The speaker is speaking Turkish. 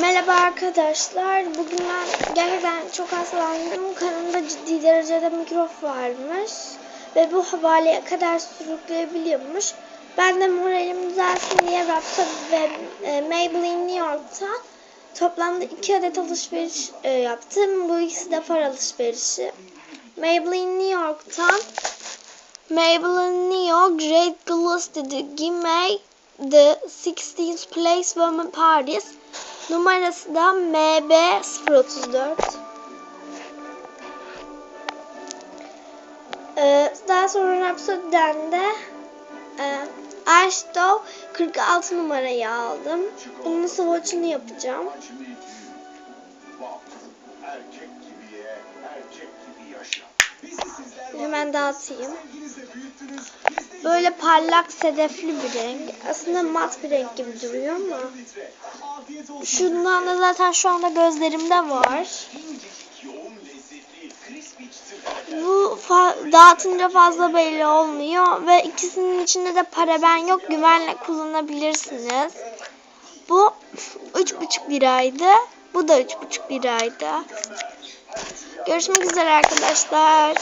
Merhaba arkadaşlar. Bugün ben gerçekten çok hastalandım. Kanımda ciddi derecede mikrop varmış. Ve bu havaleye kadar sürükleyebiliyormuş. Ben de moralim düzelsin diye Rapta ve e, Maybelline New York'ta toplamda iki adet alışveriş e, yaptım. Bu ikisi de far alışverişi. Maybelline New York'tan Maybelline New York Red Gloss dedi. Gimme the 16th place Women Paris. Numarası da MB034. Ee, daha sonra Rhapsody'den de e, Ashdow 46 numarayı aldım. Bunun swatch'ını yapacağım. Erkek gibi Hemen dağıtayım. Böyle parlak sedefli bir renk. Aslında mat bir renk gibi duruyor ama. Şundan da zaten şu anda gözlerimde var. Bu fa- dağıtınca fazla belli olmuyor ve ikisinin içinde de paraben yok. Güvenle kullanabilirsiniz. Bu 3,5 liraydı. Bu da 3,5 liraydı. Görüşmek üzere arkadaşlar.